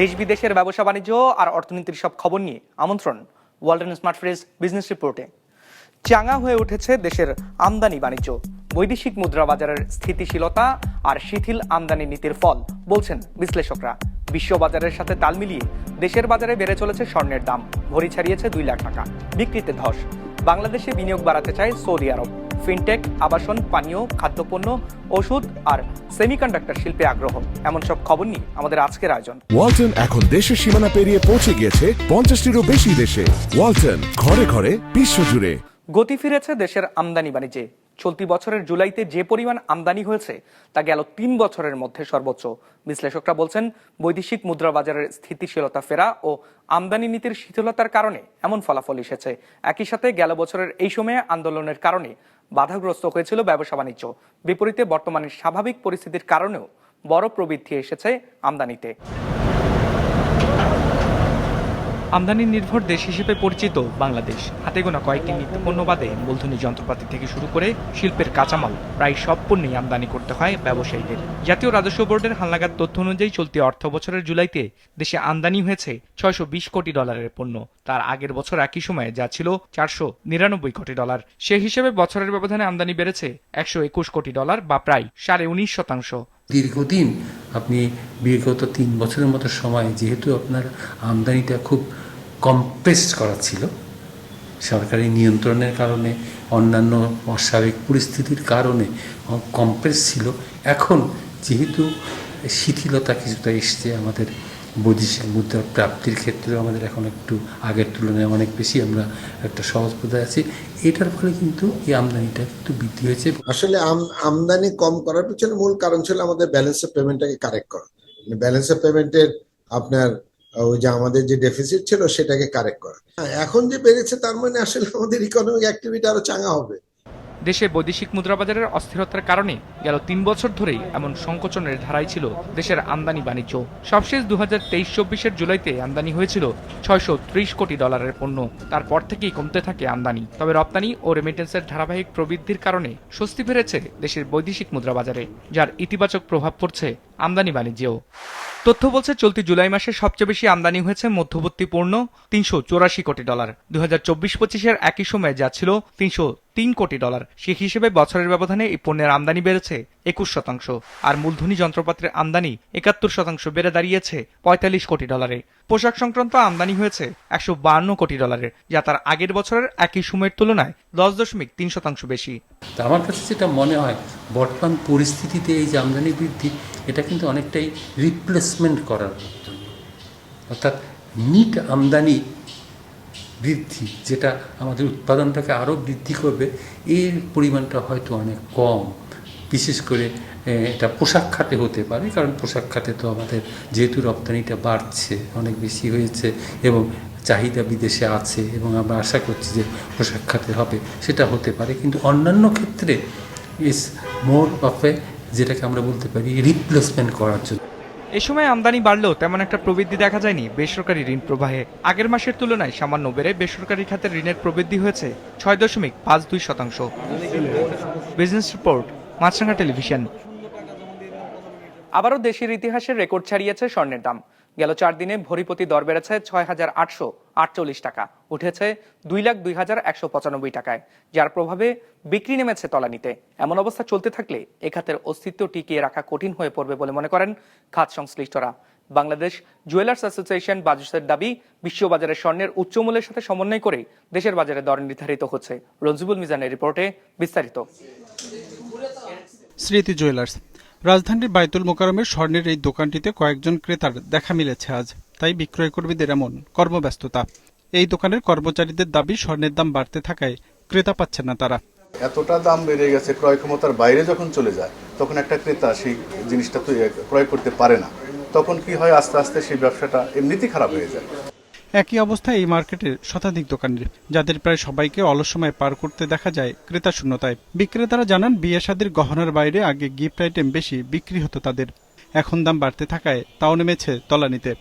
দেশ বিদেশের ব্যবসা বাণিজ্য আর অর্থনীতির সব খবর নিয়ে আমন্ত্রণ ওয়ালটন স্মার্ট ফ্রিজ বিজনেস রিপোর্টে। চাঙা হয়ে উঠেছে দেশের আমদানি বাণিজ্য, বৈদেশিক মুদ্রা বাজারের স্থিতিশীলতা আর শিথিল আমদানি নীতির ফল, বলছেন বিশ্লেষকরা। বিশ্ব বাজারের সাথে তাল মিলিয়ে দেশের বাজারে বেড়ে চলেছে স্বর্ণের দাম, ভরি ছাড়িয়েছে দুই লাখ টাকা, বিক্রিতে ধস। বাংলাদেশে বিনিয়োগ বাড়াতে চায় সৌদি আরব। ফিনটেক আবাসন পানীয় খাদ্যপণ্য ওষুধ আর সেমিকন্ডাক্টর শিল্পে আগ্রহ। এমন সব খবর নিয়ে আমাদের আজকের আয়োজন। ওয়ালটন এখন দেশের সীমানা পেরিয়ে পৌঁছে গিয়েছে পঞ্চাশটিরও বেশি দেশে। ওয়ালটন ঘরে ঘরে বিশ্বজুড়ে গতি ফিরেছে দেশের আমদানি বাণিজ্যে। চলতি বছরের জুলাইতে যে পরিমাণ আমদানি হয়েছে তা গেল তিন বছরের মধ্যে সর্বোচ্চ। বিশ্লেষকরা বলছেন বৈদেশিক মুদ্রা বাজারের স্থিতিশীলতা ফেরা ও আমদানি নীতির শিথিলতার কারণে এমন ফলাফল এসেছে। একই সাথে গেল বছরের এই সময়ে আন্দোলনের কারণে বাধাগ্রস্ত হয়েছিল ব্যবসা বাণিজ্য। বিপরীতে বর্তমানে স্বাভাবিক পরিস্থিতির কারণেও বড় প্রবৃদ্ধি এসেছে আমদানিতে। আমদানি নির্ভর দেশ হিসেবে পরিচিত বাংলাদেশ। হাতে গোনা কয়েকটি নিত্যপণ্য বাদে মূলধনী যন্ত্রপাতি থেকে শুরু করে শিল্পের কাঁচামাল প্রায় সব পণ্যই আমদানি করতে হয় ব্যবসায়ীদের। জাতীয় রাজস্ব বোর্ডের হালনাগাদ তথ্য অনুযায়ী চলতি অর্থ বছরের জুলাইতে দেশে আমদানি হয়েছে ছয়শো বিশ কোটি ডলারের পণ্য। তার আগের বছর একই সময়ে যা ছিল চারশো নিরানব্বই কোটি ডলার। সে হিসেবে বছরের ব্যবধানে আমদানি বেড়েছে একশো একুশ কোটি ডলার বা প্রায় সাড়ে উনিশ শতাংশ। দীর্ঘদিন আপনি বিগত তিন বছরের মতো সময় যেহেতু আপনার আমদানিটা খুব কম্প্রেসড করা ছিল। সরকারি নিয়ন্ত্রণের কারণে, অন্যান্য অস্বাভাবিক পরিস্থিতির কারণে কম্প্রেস ছিল। এখন যেহেতু শিথিলতা কিছুটা এসছে আমাদের বৈদেশিক মুদ্রা প্রাপ্তির ক্ষেত্রেও, আমাদের এখন একটু আগের তুলনায় অনেক বেশি আমরা একটা সহজ পদায় আছি। এটার ফলে কিন্তু এই আমদানিটা কিন্তু বৃদ্ধি হয়েছে। আসলে আম- আমদানি কম করার পিছনে মূল কারণ ছিল আমাদের ব্যালেন্স অফ পেমেন্টটাকে কারেক্ট করা। ব্যালেন্স অফ পেমেন্টের আপনার ওই যে আমাদের যে ডেফিসিট ছিল সেটাকে কারেক্ট করা। এখন যে বেড়েছে তার মানে আসলে আমাদের ইকোনমিক অ্যাক্টিভিটি আরও চাঙা হবে। দেশে বৈদেশিক মুদ্রাবাজারের অস্থিরতার কারণে গেল তিন বছর ধরেই এমন সংকোচনের ধারাই ছিল দেশের আমদানি বাণিজ্য। সবশেষ দু হাজার তেইশ চব্বিশের জুলাইতে আমদানি হয়েছিল ছয়শো ত্রিশ কোটি ডলারের পণ্য। তারপর থেকেই কমতে থাকে আমদানি। তবে রপ্তানি ও রেমিটেন্সের ধারাবাহিক প্রবৃদ্ধির কারণে স্বস্তি ফিরেছে দেশের বৈদেশিক মুদ্রাবাজারে যার ইতিবাচক প্রভাব পড়ছে আমদানি বাণিজ্যেও। তথ্য বলছে, চলতি জুলাই মাসে সবচেয়ে বেশি আমদানি হয়েছে মধ্যবর্তী পণ্য তিনশো চৌরাশি কোটি ডলার। দু হাজার চব্বিশ পঁচিশের একই সময়ে যা ছিল তিনশো তিন কোটি ডলার। সে হিসেবে বছরের ব্যবধানে এই পণ্যের আমদানি বেড়েছে একুশ শতাংশ। আর মূলধনী যন্ত্রপাতির আমদানি একাত্তর শতাংশ বেড়ে দাঁড়িয়েছে পঁয়তাল্লিশ কোটি ডলারে। পোশাক সংক্রান্ত আমদানি হয়েছে একশো বাহান্ন কোটি ডলারের, যা তার আগের বছরের একই সময়ের তুলনায় দশ দশমিক তিন শতাংশ বেশি। আমার কাছে যেটা মনে হয়, বর্তমান পরিস্থিতিতে এই যে আমদানি বৃদ্ধি, এটা কিন্তু অনেকটাই রিপ্লেসমেন্ট করার অর্থাৎ নিট আমদানি বৃদ্ধি, যেটা আমাদের উৎপাদনটাকে আরও বৃদ্ধি করবে, এর পরিমাণটা হয়তো অনেক কম। বিশেষ করে এটা পোশাক খাতে হতে পারে, কারণ পোশাক খাতে তো আমাদের যেহেতু রপ্তানিটা বাড়ছে, অনেক বেশি হয়েছে এবং চাহিদা বিদেশে আছে এবং আমরা আশা করছি যে পোশাক খাতে হবে, সেটা হতে পারে। কিন্তু অন্যান্য ক্ষেত্রে, ইস, মোর অফ এ যেটাকে আমরা বলতে পারি রিপ্লেসমেন্ট করার জন্য। এ সময় আমদানি বাড়লেও তেমন একটা প্রবৃদ্ধি দেখা যায়নি বেসরকারি ঋণ প্রবাহে। আগের মাসের তুলনায় সামান্য বেড়ে বেসরকারি খাতের ঋণের প্রবৃদ্ধি হয়েছে ছয় দশমিক পাঁচ দুই শতাংশ। Business report Maasranga television. আবারও দেশের ইতিহাসের রেকর্ড ছাড়িয়েছে স্বর্ণের দাম। গেল চার দিনে ভরিপতি দর বেড়েছে ছয় হাজার আটশো আটচল্লিশ টাকা, উঠেছে দুই লাখ দুই হাজার একশো পঁচানব্বই টাকায়, যার প্রভাবে বিক্রি নেমেছে তলানিতে। এমন অবস্থা চলতে থাকলে এ খাতের অস্তিত্ব টিকিয়ে রাখা কঠিন হয়ে পড়বে বলে মনে করেন খাত সংশ্লিষ্টরা। বাংলাদেশ জুয়েলার্স অ্যাসোসিয়েশন বাজুসের দাবি, বিশ্ববাজারে স্বর্ণের উচ্চমূল্যের সাথে সমন্বয় করে দেশের বাজারে দর নির্ধারিত হচ্ছে। রঞ্জিবুল মিজানের রিপোর্টে বিস্তারিত। স্মৃতি জুয়েলার্স। রাজধানীর বাইতুল মোকারমের স্বর্ণের এই দোকানটিতে কয়েকজন ক্রেতার দেখা মিলেছে আজ। তাই বিক্রয় কর্মীদের এমন কর্মব্যস্ততা। এই দোকানের কর্মচারীদের দাবি, স্বর্ণের দাম বাড়তে থাকায় ক্রেতা পাচ্ছেন না তারা। এতটা দাম বেড়ে গেছে, ক্রয় ক্ষমতার বাইরে যখন চলে যায়, তখন একটা ক্রেতা সেই জিনিসটা ক্রয় করতে পারে না। তখন কি হয়, আস্তে আস্তে সেই ব্যবসাটা এমনিতেই খারাপ হয়ে যায়। একই অবস্থা এই মার্কেটের শতাধিক দোকানের যাদের প্রায় সবাইকে অলস সময় পার করতে দেখা যায় ক্রেতা শূন্যতায় বিক্রেতারা জানান বিয়ে শাদীর গহনার বাইরে আগে গিফট আইটেম বেশি বিক্রি হতো তাদের। এখন দাম বাড়তে থাকায় তাও নেমেছে তলানিতে।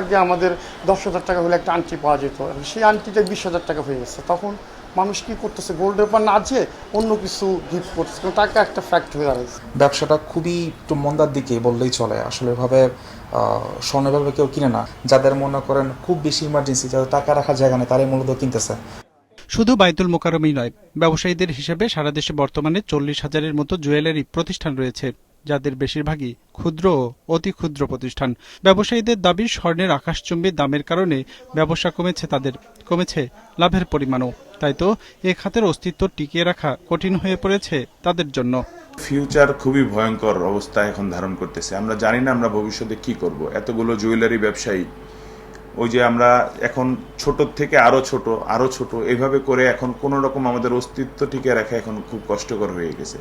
আগে আমাদের দশ হাজার টাকা হলে একটা আংটি পাওয়া যেত সেই আংটিটা বিশ হাজার টাকা হয়ে গেছে। তখন মানুষ কি করতেছে? গোল্ডের উপর না যেয়ে অন্য কিছু গিফট করতেছে। টাকা একটা ফ্যাক্ট হয়ে দাঁড়াচ্ছে ব্যবসাটা খুবই একটু মন্দার দিকে বললেই চলে। আসলে ভাবে স্বর্ণভাবে কেউ কিনে না। যাদের মনে করেন খুব বেশি ইমার্জেন্সি যাদের টাকা রাখার জায়গা নেই, তারাই মূলত কিনতেছে। শুধু বাইতুল মোকারমই নয়, ব্যবসায়ীদের হিসাবে সারা দেশে বর্তমানে চল্লিশ হাজারের মতো জুয়েলারি প্রতিষ্ঠান রয়েছে। যাদের বেশিরভাগই ক্ষুদ্র ও অতি ক্ষুদ্র প্রতিষ্ঠান। ব্যবসায়ীদের দাবি, স্বর্ণের আকাশচুম্বী দামের কারণে ব্যবসা কমেছে তাদের, কমেছে লাভের পরিমাণও। তাই তো, এ খাতের অস্তিত্ব টিকিয়ে রাখা কঠিন হয়ে পড়েছে তাদের জন্য। ফিউচার খুবই ভয়ঙ্কর অবস্থা এখন ধারণ করতেছে। আমরা জানি না আমরা ভবিষ্যতে কি করব। এতগুলো জুয়েলারি ব্যবসায়ী, ওই যে আমরা এখন ছোট থেকে আরও ছোট আরও ছোট, এভাবে করে এখন কোন রকম আমাদের অস্তিত্ব টিকে রাখা এখন খুব কষ্টকর হয়ে গেছে।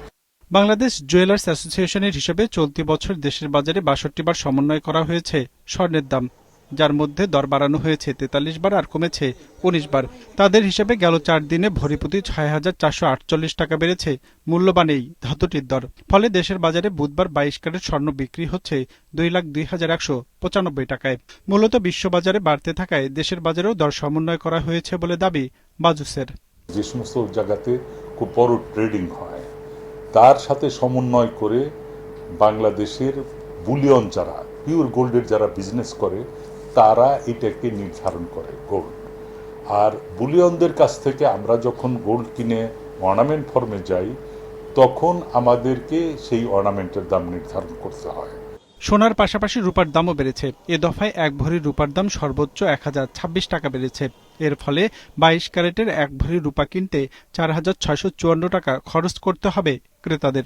বাংলাদেশ জুয়েলার্স অ্যাসোসিয়েশনের হিসেবে চলতি বছর দেশের বাজারে বাষট্টি বার সমন্বয় করা হয়েছে স্বর্ণের দাম, যার মধ্যে দর বাড়ানো হয়েছে তেতাল্লিশ বার আর কমেছে উনিশ বার। তাদের হিসেবে গেল চার দিনে ভরিপ্রতি ছয় হাজার চারশো আটচল্লিশ টাকা বেড়েছে মূল্যবান এই ধাতুটির দর। ফলে দেশের বাজারে বুধবার বাইশ ক্যারেট স্বর্ণ বিক্রি হচ্ছে দুই লাখ দুই হাজার একশো পঁচানব্বই টাকায়। মূলত বিশ্ববাজারে বাড়তে থাকায় দেশের বাজারেও দর সমন্বয় করা হয়েছে বলে দাবি বাজুসের। যে সমস্ত জায়গাতে খুব বড় ট্রেডিং হয় তার সাথে সমন্বয় করে বাংলাদেশের বুলিয়ন যারা, পিওর গোল্ডের যারা বিজনেস করে, তারা এটাকে নির্ধারণ করে গোল্ড আর বুলিয়নদের কাছ থেকে আমরা যখন গোল্ড কিনে অর্নামেন্ট ফর্মে যাই, তখন আমাদেরকে সেই অর্নামেন্টের দাম নির্ধারণ করতে হয়। সোনার পাশাপাশি রূপার দামও বেড়েছে। এ দফায় এক ভরি রূপার দাম সর্বোচ্চ এক হাজার ছাব্বিশ টাকা বেড়েছে। এর ফলে বাইশ ক্যারেটের এক ভরি রূপা কিনতে চার হাজার ছয়শো চুয়ান্ন টাকা খরচ করতে হবে ক্রেতাদের।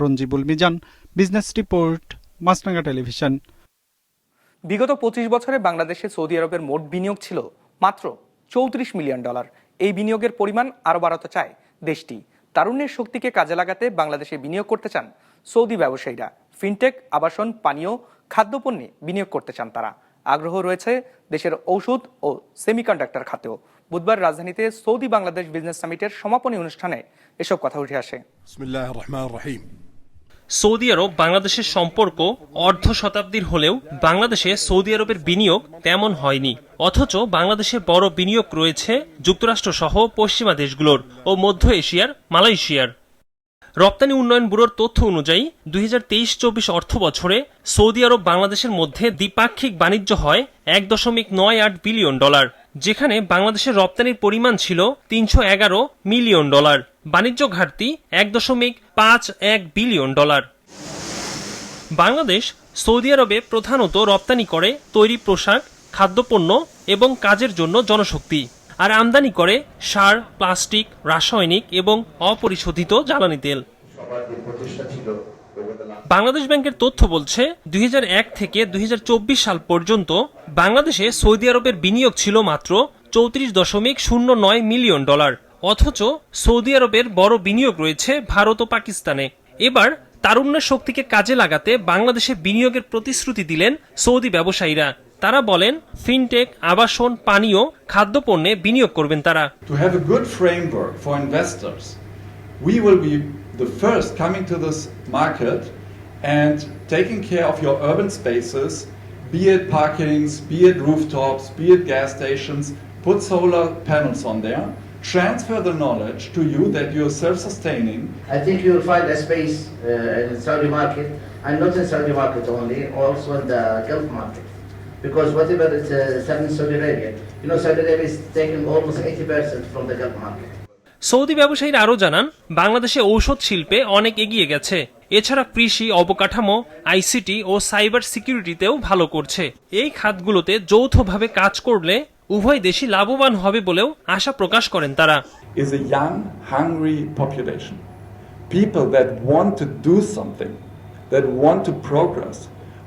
Ranjibul Mizan, business report, Maasranga television. বিগত পঁচিশ বছরে বাংলাদেশে সৌদি আরবের মোট বিনিয়োগ ছিল মাত্র চৌত্রিশ মিলিয়ন ডলার। এই বিনিয়োগের পরিমাণ আরও বাড়াতে চায় দেশটি। তারুণ্যের শক্তিকে কাজে লাগাতে বাংলাদেশে বিনিয়োগ করতে চান সৌদি ব্যবসায়ীরা। ফিনটেক আবাসন পানীয় খাদ্যপণ্যে বিনিয়োগ করতে চান তারা। আগ্রহ রয়েছে দেশের ঔষধ ও সেমিকন্ডাক্টর খাতেও। বুধবার রাজধানীতে সৌদি বাংলাদেশ বিজনেস সামিটের সমাপনী অনুষ্ঠানে এসব কথা উঠে আসে। সৌদি আরব বাংলাদেশের সম্পর্ক অর্ধ শতাব্দীর হলেও বাংলাদেশে সৌদি আরবের বিনিয়োগ তেমন হয়নি। অথচ বাংলাদেশে বড় বিনিয়োগ রয়েছে যুক্তরাষ্ট্র সহ পশ্চিমা দেশগুলোর ও মধ্য এশিয়ার মালয়েশিয়ার। রপ্তানি উন্নয়ন ব্যুরোর তথ্য অনুযায়ী, দুই হাজার তেইশ চব্বিশ অর্থ বছরে সৌদি আরব বাংলাদেশের মধ্যে দ্বিপাক্ষিক বাণিজ্য হয় এক দশমিক নয় আট বিলিয়ন ডলার, যেখানে বাংলাদেশের রপ্তানির পরিমাণ ছিল তিনশো এগারো মিলিয়ন ডলার, বাণিজ্য ঘাটতি এক দশমিক পাঁচ এক বিলিয়ন ডলার। বাংলাদেশ সৌদি আরবে প্রধানত রপ্তানি করে তৈরি পোশাক, খাদ্যপণ্য এবং কাজের জন্য জনশক্তি। আর আমদানি করে সার, প্লাস্টিক, রাসায়নিক এবং অপরিশোধিত জ্বালানি তেল। বাংলাদেশ ব্যাংকের তথ্য বলছে, দুই হাজার এক থেকে দুই হাজার চব্বিশ সাল পর্যন্ত বাংলাদেশে সৌদি আরবের বিনিয়োগ ছিল মাত্র চৌত্রিশ দশমিক শূন্য নয় মিলিয়ন ডলার, অথচ সৌদি আরবের বড় বিনিয়োগ রয়েছে ভারত ও পাকিস্তানে। এবার তারুণ্যের শক্তিকে কাজে লাগাতে বাংলাদেশে বিনিয়োগের প্রতিশ্রুতি দিলেন সৌদি ব্যবসায়ীরা। তারা বলেন ফিনটেক আবাসন পানীয় খাদ্যপণ্যে বিনিয়োগ করবেন তারা to have a good framework for investors. We will be the first coming to this market and taking care of your urban spaces, be it parkings, be it rooftops, be it gas stations, put solar panels on there, transfer the knowledge to you that you're self-sustaining. I think you will find a space uh, in Saudi market, and not in Saudi market only, also in the Gulf market. Because whatever it's uh, selling Saudi Arabia, you know, Saudi Arabia is taking almost 80% from the Gulf market. Saudi ব্যবসায়ীরা আরও জানান বাংলাদেশে ঔষধ শিল্পে অনেক এগিয়ে গেছে। এছাড়া কৃষি অবকাঠামো আইসিটি ও সাইবার সিকিউরিটিতেও ভালো করছে। এই খাতগুলোতে যৌথভাবে কাজ করলে উভয় দেশই লাভবান হবে বলেও আশা প্রকাশ করেন তারা।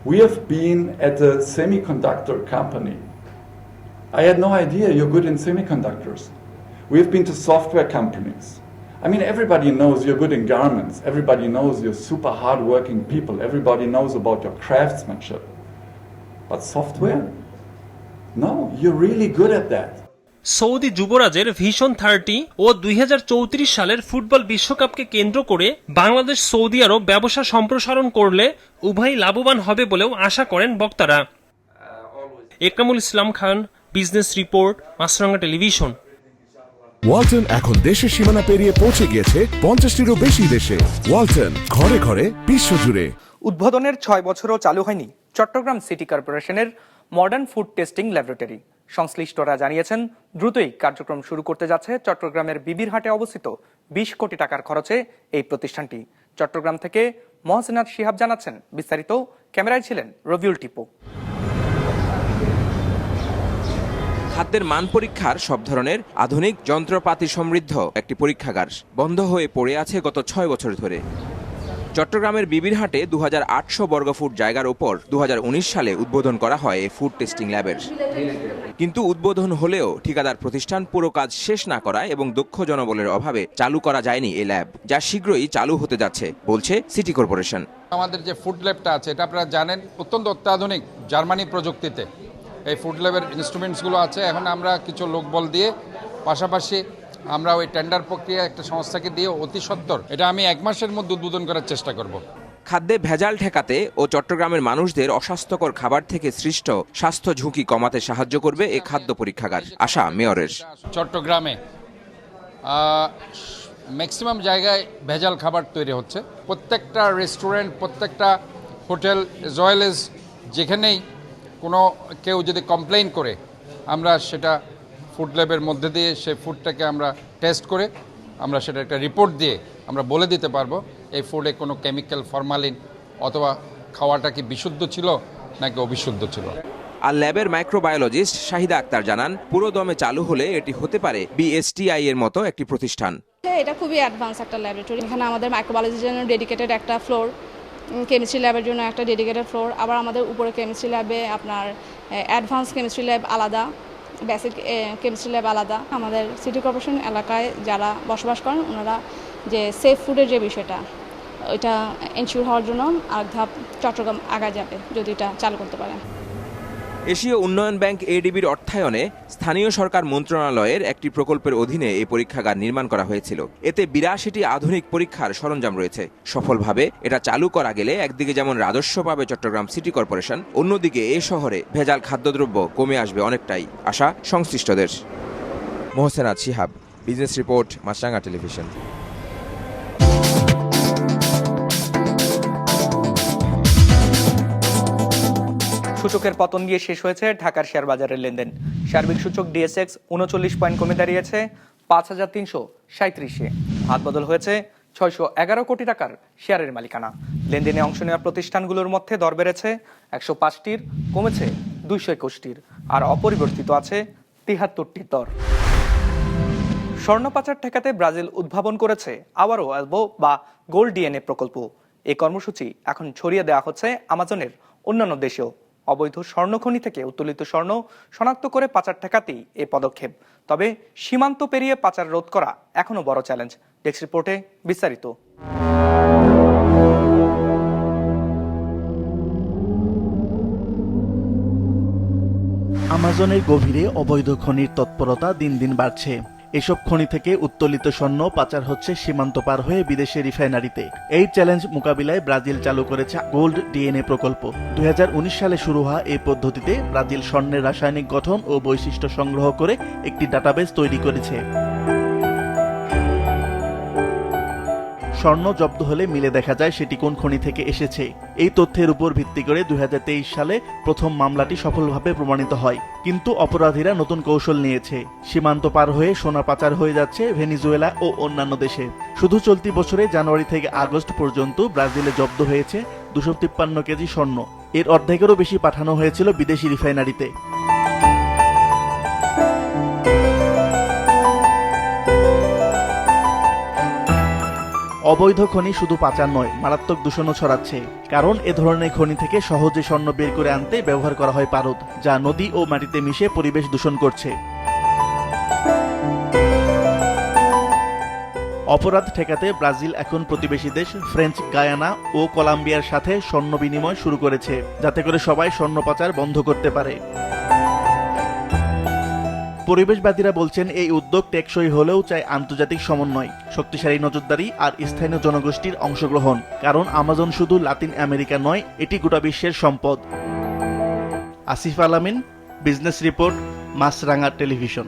We have been at a semiconductor company. I had no idea you're good in semiconductors. We have been to software companies. I mean, everybody knows you're good in garments. Everybody knows you're super hardworking people. Everybody knows about your craftsmanship. But software? No, you're really good at that. Saudi যুবরাজের vision thirty ও দুই হাজার চৌত্রিশ সালের football বিশ্বকাপকে কেন্দ্র করে Bangladesh Saudi আরব ব্যবসা সম্প্রসারণ করলে উভয়ই লাভবান হবে বলেও আশা করেন বক্তারা। Ekramul Islam Khan business report Maasranga television. Walton এখন দেশের সীমানা পেরিয়ে পৌঁছে গিয়েছে পঞ্চাশটিরও বেশি দেশে। ওয়ালটন ঘরে ঘরে বিশ্বজুড়ে। উদ্বোধনের ছয় বছরও চালু হয়নি চট্টগ্রাম সিটি কর্পোরেশনের মডার্ন ফুড টেস্টিং ল্যাবরেটরি সংশ্লিষ্টরা জানিয়েছেন, দ্রুতই কার্যক্রম শুরু করতে যাচ্ছে। চট্টগ্রামের বিবিরহাটে অবস্থিত বিশ কোটি টাকার খরচে এই প্রতিষ্ঠানটি। চট্টগ্রাম থেকে মহসিনাথ শিহাব জানাচ্ছেন, বিস্তারিত ক্যামেরায় ছিলেন রবিউল টিপু। খাদ্যের মান পরীক্ষার সব ধরনের আধুনিক যন্ত্রপাতি সমৃদ্ধ একটি পরীক্ষাগার বন্ধ হয়ে পড়ে আছে গত ছয় বছর ধরে। চট্টগ্রামের বিবিরহাটে দুহাজার আটশো বর্গফুট জায়গার ওপর দু হাজার উনিশ সালে উদ্বোধন করা হয় এই ফুড টেস্টিং ল্যাবের। কিন্তু উদ্বোধন হলেও ঠিকাদার প্রতিষ্ঠান পুরো কাজ শেষ না করায় এবং দক্ষ জনবলের অভাবে চালু করা যায়নি এই ল্যাব, যা শীঘ্রই চালু হতে যাচ্ছে, বলছে সিটি কর্পোরেশন। আমাদের যে ফুড ল্যাবটা আছে, এটা আপনারা জানেন, অত্যন্ত অত্যাধুনিক জার্মানি প্রযুক্তিতে। এই ফুড ল্যাবের ইনস্ট্রুমেন্টসগুলো আছে, এখন আমরা কিছু লোকবল দিয়ে পাশাপাশি আমরা ওই টেন্ডার প্রক্রিয়া একটা সংস্থাকে দিয়ে অতি সত্বর এটা আমি এক মাসের মধ্যে উদ্বোধন করার চেষ্টা করব। খাদ্যে ভেজাল ঠেকাতে ও চট্টগ্রামের মানুষদের অস্বাস্থ্যকর খাবার থেকে সৃষ্ট স্বাস্থ্য ঝুঁকি কমাতে সাহায্য করবে এ খাদ্য পরীক্ষাগার আশা মেয়রের। চট্টগ্রামে ম্যাক্সিমাম জায়গায় ভেজাল খাবার তৈরি হচ্ছে। প্রত্যেকটা রেস্টুরেন্ট প্রত্যেকটা হোটেল এজ যেখানেই কোনো কেউ যদি কমপ্লেন করে আমরা সেটা ফুড ল্যাবের মধ্যে দিয়ে সেই ফুডটাকে আমরা টেস্ট করে আমরা সেটা একটা রিপোর্ট দিয়ে আমরা বলে দিতে পারব এই ফুডে কোনো কেমিক্যাল ফরমালিন অথবা খাওয়াটা কি বিশুদ্ধ ছিল নাকি অবিশুদ্ধ ছিল। আর ল্যাবের মাইক্রোবায়োলজিস্ট শাহিদা আক্তার জানান পুরো দমে চালু হলে এটি হতে পারে বিএসটিআই এর মতো একটি প্রতিষ্ঠান। এটা খুবই অ্যাডভান্স একটা ল্যাবরেটরি এখানে আমাদের মাইক্রোবায়োলজির জন্য ডেডিকেটেড একটা ফ্লোর কেমিস্ট্রি ল্যাবের জন্য একটা ডেডিকেটেড ফ্লোর আবার আমাদের উপরে কেমিস্ট্রি ল্যাবে আপনার অ্যাডভান্স কেমিস্ট্রি ল্যাব আলাদা। বেসিক কেমিস্ট্রি ল্যাব আলাদা। আমাদের সিটি কর্পোরেশন এলাকায় যারা বসবাস করেন, ওনারা যে সেফ ফুডের যে বিষয়টা, ওইটা এনশিওর হওয়ার জন্য আর ধাপ চট্টগ্রাম আগা যাবে, যদি এটা চালু করতে পারে এশীয় উন্নয়ন ব্যাংক এডিবির অর্থায়নে স্থানীয় সরকার মন্ত্রণালয়ের একটি প্রকল্পের অধীনে এই পরীক্ষাগার নির্মাণ করা হয়েছিল। এতে বিরাশিটি আধুনিক পরীক্ষার সরঞ্জাম রয়েছে। সফলভাবে এটা চালু করা গেলে একদিকে যেমন রাজস্ব পাবে চট্টগ্রাম সিটি কর্পোরেশন, অন্যদিকে এ শহরে ভেজাল খাদ্যদ্রব্য কমে আসবে অনেকটাই। আশা সংশ্লিষ্টদের। Mohsenad Shihab, business report Maasranga television. সূচকের পতন দিয়ে শেষ হয়েছে ঢাকার শেয়ার বাজারের লেনদেন। সার্বিক সূচক ডিএসএক্স উনচল্লিশ পয়েন্ট কমে দাঁড়িয়েছে, পাঁচ হাজার তিনশো সাঁত্রিশে হাত বদল হয়েছে ছয়শো এগারো কোটি টাকার শেয়ারের মালিকানা। লেনদেনে অংশ নেওয়া প্রতিষ্ঠানগুলোর মধ্যে দর বেড়েছে, একশো পাঁচটির কমেছে দুইশো একুশটির, আর অপরিবর্তিত আছে তিহাত্তরটির দর। স্বর্ণ পাচার ঠেকাতে ব্রাজিল উদ্ভাবন করেছে আবারও অ্যালবো বা গোল্ড ডিএনএ প্রকল্প। এই কর্মসূচি এখন ছড়িয়ে দেওয়া হচ্ছে আমাজনের অন্যান্য দেশেও। অবৈধ স্বর্ণখনি থেকে উত্তোলিত স্বর্ণ শনাক্ত করে পাচার ঠেকাতেই এ পদক্ষেপ। তবে সীমান্ত পেরিয়ে পাচার রোধ করা এখনও বড় চ্যালেঞ্জ। ডেস্ক রিপোর্টে বিস্তারিত। আমাজনের গভীরে অবৈধ খনির তৎপরতা দিন দিন বাড়ছে। এসব খনি থেকে উত্তোলিত স্বর্ণ পাচার হচ্ছে সীমান্ত পার হয়ে বিদেশে রিফাইনারিতে। এই চ্যালেঞ্জ মোকাবিলায় ব্রাজিল চালু করেছে গোল্ড ডিএনএ প্রকল্প। দু হাজার উনিশ সালে শুরু হওয়া এই পদ্ধতিতে ব্রাজিল স্বর্ণের রাসায়নিক গঠন ও বৈশিষ্ট্য সংগ্রহ করে একটি ডাটাবেস তৈরি করেছে। স্বর্ণ জব্দ হলে মিলে দেখা যায় সেটি কোন খনি থেকে এসেছে। এই তথ্যের উপর ভিত্তি করে দুই হাজার তেইশ সালে প্রথম মামলাটি সফলভাবে প্রমাণিত হয়। কিন্তু অপরাধীরা নতুন কৌশল নিয়েছে। সীমান্ত পার হয়ে সোনা পাচার হয়ে যাচ্ছে ভেনিজুয়েলা ও অন্যান্য দেশে। শুধু চলতি বছরে জানুয়ারি থেকে আগস্ট পর্যন্ত ব্রাজিলে জব্দ হয়েছে দুশো তিপ্পান্ন কেজি স্বর্ণ। এর অর্ধেকেরও বেশি পাঠানো হয়েছিল বিদেশি রিফাইনারিতে। অবৈধ খনি শুধু পাচার নয়, মারাত্মক দূষণও ছড়াচ্ছে। কারণ এ ধরনের খনি থেকে সহজে স্বর্ণ বের করে আনতে ব্যবহার করা হয় পারদ, যা নদী ও মাটিতে মিশে পরিবেশ দূষণ করছে। অপরাধ ঠেকাতে ব্রাজিল এখন প্রতিবেশী দেশ, ফ্রেঞ্চ গায়ানা ও কলাম্বিয়ার সাথে স্বর্ণ বিনিময় শুরু করেছে, যাতে করে সবাই স্বর্ণ পাচার বন্ধ করতে পারে। পরিবেশবাদীরা বলছেন, এই উদ্যোগ টেকসই হলেও চাই আন্তর্জাতিক সমন্বয়, শক্তিশালী নজরদারি আর স্থানীয় জনগোষ্ঠীর অংশগ্রহণ। কারণ আমাজন শুধু লাতিন আমেরিকা নয়, এটি গোটা বিশ্বের সম্পদ। আসিফ আলামিন বিজনেস রিপোর্ট, মাছরাঙা টেলিভিশন।